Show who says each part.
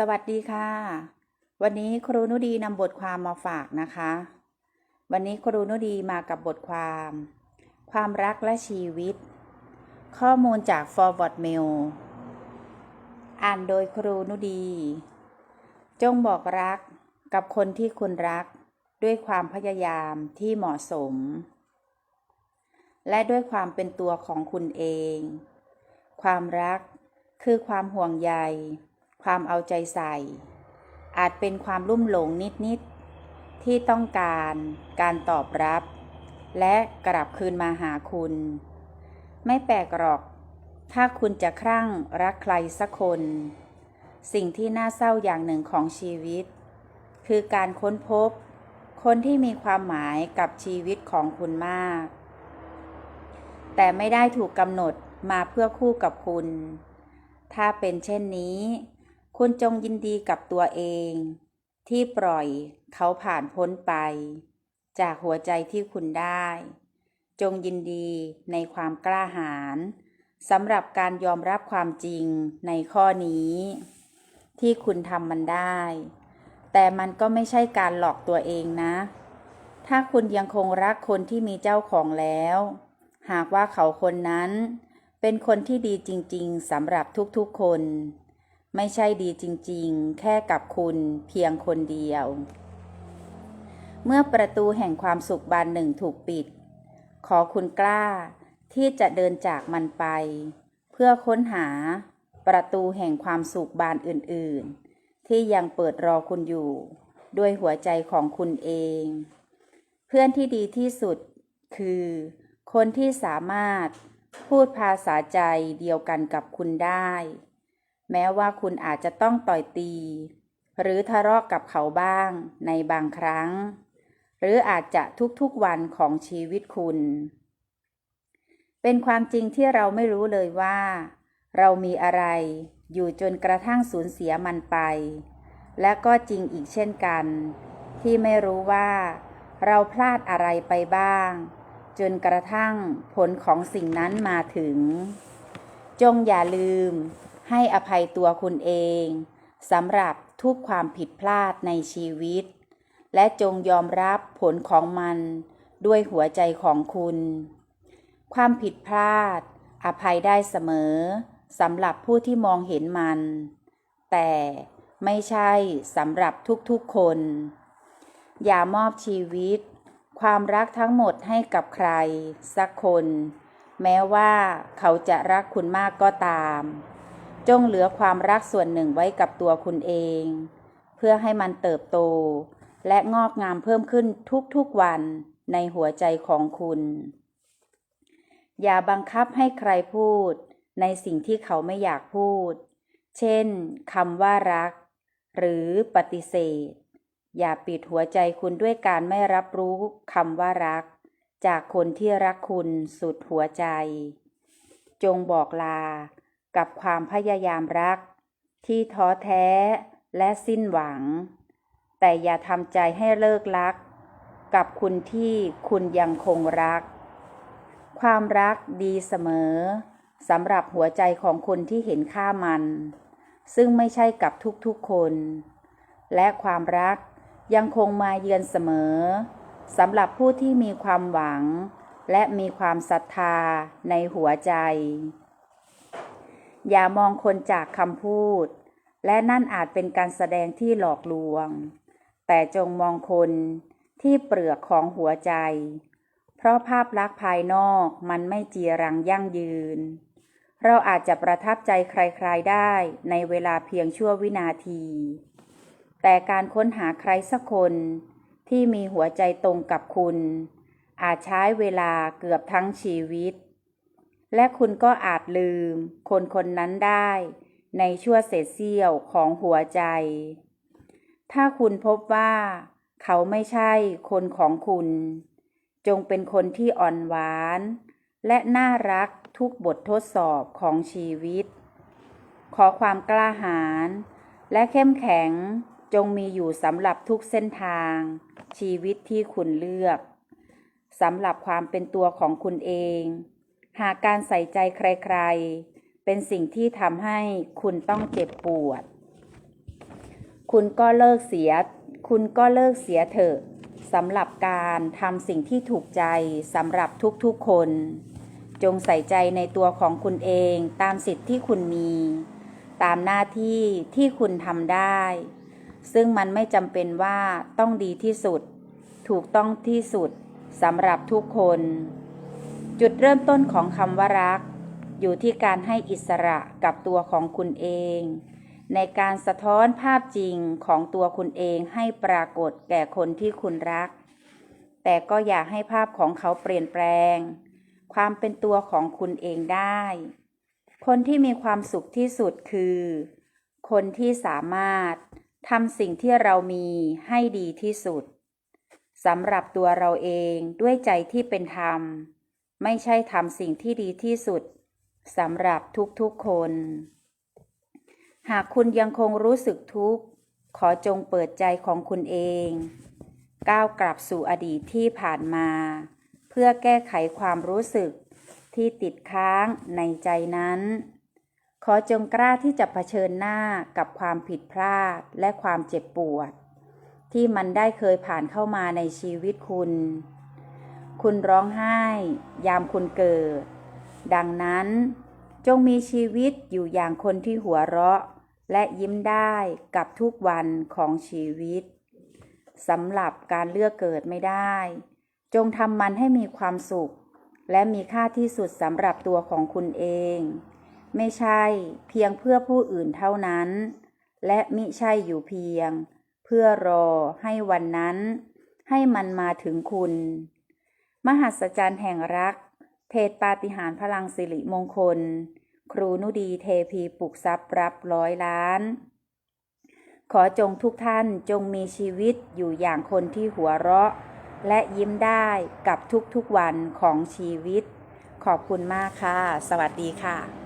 Speaker 1: สวัสดีค่ะ วันนี้ครูนุดีนำบทความมาฝากนะคะ วันนี้ครูนุดีมากับบทความ ความรักและชีวิต ข้อมูลจาก Forward Mail อ่านโดยครูนุดี จงบอกรักกับคนที่คุณรักด้วยความพยายามที่เหมาะสม และด้วยความเป็นตัวของคุณเอง ความรักคือความห่วงใย ความเอาใจใส่ อาจเป็นความลุ่มหลงนิด ๆ ที่ต้องการการตอบรับ และกลับคืนมาหาคุณ ไม่แปลกหรอก ถ้าคุณจะครั่งรักใครสักคน สิ่งที่น่าเศร้าอย่างหนึ่งของชีวิต คือการค้นพบ คนที่มีความหมายกับชีวิตของคุณมาก แต่ไม่ได้ถูกกำหนดมาเพื่อคู่กับคุณ ถ้าเป็นเช่นนี้ คุณจงยินดีกับตัวเอง ที่ปล่อยเขาผ่านพ้นไป จากหัวใจที่คุณได้ จงยินดีในความกล้าหาญสำหรับการยอมรับความจริงในข้อนี้ ที่คุณทำมันได้ แต่มันก็ไม่ใช่การหลอกตัวเองนะ ถ้าคุณยังคงรักคนที่มีเจ้าของแล้ว หากว่าเขาคนนั้น เป็นคนที่ดีจริง ๆสำหรับทุกๆคน ไม่ใช่ดีจริงๆ แค่กับคุณเพียงคนเดียว เมื่อประตูแห่งความสุขบานหนึ่งถูกปิด ขอคุณกล้าที่จะเดินจากมันไป เพื่อค้นหาประตูแห่งความสุขบานอื่นๆ ที่ยังเปิดรอคุณอยู่ ด้วยหัวใจของคุณเอง เพื่อนที่ดีที่สุดคือ คนที่สามารถพูดภาษาใจเดียวกันกับคุณได้ แม้ว่าคุณอาจจะต้องต่อยตี หรือทะเลาะกับเขาบ้างในบางครั้ง หรืออาจจะทุกๆวันของชีวิตคุณ เป็นความจริงที่เราไม่รู้เลยว่า เรามีอะไรอยู่จนกระทั่งสูญเสียมันไป และก็จริงอีกเช่นกัน ที่ไม่รู้ว่า เราพลาดอะไรไปบ้าง จนกระทั่งผลของสิ่งนั้นมาถึง จงอย่าลืม ให้อภัยตัวคุณเองสำหรับทุกความผิดพลาดในชีวิต และจงยอมรับผลของมันด้วยหัวใจของคุณ ความผิดพลาด อภัยได้เสมอสำหรับผู้ที่มองเห็นมัน แต่ไม่ใช่สำหรับทุกๆคน อย่ามอบชีวิต ความรักทั้งหมดให้กับใคร สักคน แม้ว่าเขาจะรักคุณมากก็ตาม จงเหลือความรักส่วนหนึ่งไว้กับตัวคุณเอง เพื่อให้มันเติบโต และงอกงามเพิ่มขึ้นทุกๆวันในหัวใจของคุณ อย่าบังคับให้ใครพูดในสิ่งที่เขาไม่อยากพูด เช่นคำว่ารัก หรือปฏิเสธ อย่าปิดหัวใจคุณด้วยการไม่รับรู้คำว่ารัก จากคนที่รักคุณสุดหัวใจ จงบอกลา กับความพยายามรัก ที่ท้อแท้และสิ้นหวัง แต่อย่าทำใจให้เลิกรัก กับคุณที่คุณยังคงรัก ความรักดีเสมอสำหรับหัวใจของคนที่เห็นค่ามัน ซึ่งไม่ใช่กับทุกๆคน และความรักยังคงมาเยือนเสมอสำหรับผู้ที่มีความหวัง และมีความศรัทธาในหัวใจ อย่ามองคนจากคำพูด และนั่นอาจเป็นการแสดงที่หลอกลวง แต่จงมองคนที่เปลือกของหัวใจ เพราะภาพลักษณ์ภายนอกมันไม่จีรังยั่งยืน เราอาจจะประทับใจใครๆได้ในเวลาเพียงชั่ววินาที แต่การค้นหาใครสักคนที่มีหัวใจตรงกับคุณ อาจใช้เวลาเกือบทั้งชีวิต และคุณก็อาจลืม คนคนนั้นได้ ในชั่วเศษเสี้ยวของหัวใจ ถ้าคุณพบว่า เขาไม่ใช่คนของคุณ จงเป็นคนที่อ่อนหวาน และน่ารักทุกบททดสอบของชีวิต ขอความกล้าหาญและเข้มแข็งจงมีอยู่สำหรับทุกเส้นทาง ชีวิตที่คุณเลือกสำหรับความเป็นตัวของคุณเอง หากการใส่ใจใครๆ เป็นสิ่งที่ทำให้คุณต้องเจ็บปวด คุณก็เลิกเสีย คุณก็เลิกเสียเถอะสำหรับการทำสิ่งที่ถูกใจสำหรับทุกๆคน จงใส่ใจในตัวของคุณเองตามสิทธิ์ที่คุณมี ตามหน้าที่ที่คุณทำได้ ซึ่งมันไม่จำเป็นว่าต้องดีที่สุด ถูกต้องที่สุดสำหรับทุกคน จุดเริ่มต้นของคำว่ารัก อยู่ที่การให้อิสระกับตัวของคุณเอง ในการสะท้อนภาพจริงของตัวคุณเองให้ปรากฏแก่คนที่คุณรัก แต่ก็อย่าให้ภาพของเขาเปลี่ยนแปลง ความเป็นตัวของคุณเองได้ คนที่มีความสุขที่สุดคือ คนที่สามารถทำสิ่งที่เรามีให้ดีที่สุดสำหรับตัวเราเองด้วยใจที่เป็นธรรม ไม่ใช่ทำสิ่งที่ดีที่สุดสำหรับทุกๆคน หากคุณยังคงรู้สึกทุกข์ ขอจงเปิดใจของคุณเอง ก้าวกลับสู่อดีตที่ผ่านมา เพื่อแก้ไขความรู้สึกที่ติดค้างในใจนั้น ขอจงกล้าที่จะเผชิญหน้ากับความผิดพลาดและความเจ็บปวด ที่มันได้เคยผ่านเข้ามาในชีวิตคุณ คุณร้องไห้ ยามคุณเกิด ดังนั้นจงมีชีวิตอยู่อย่างคนที่หัวเราะ และยิ้มได้กับทุกวันของชีวิตสำหรับการเลือกเกิดไม่ได้ จงทำมันให้มีความสุข และมีค่าที่สุดสำหรับตัวของคุณเอง ไม่ใช่เพียงเพื่อผู้อื่นเท่านั้น และมิใช่อยู่เพียง เพื่อรอให้วันนั้น ให้มันมาถึงคุณ มหัศจรรย์แห่งรัก เทศปาฏิหาริย์พลังสิริมงคล ครูนุดีเทพีปลุกทรัพย์รับร้อยล้าน ขอจงทุกท่านจงมีชีวิตอยู่อย่างคนที่หัวเราะ และยิ้มได้กับทุกๆวันของชีวิต ขอบคุณมากค่ะ สวัสดีค่ะ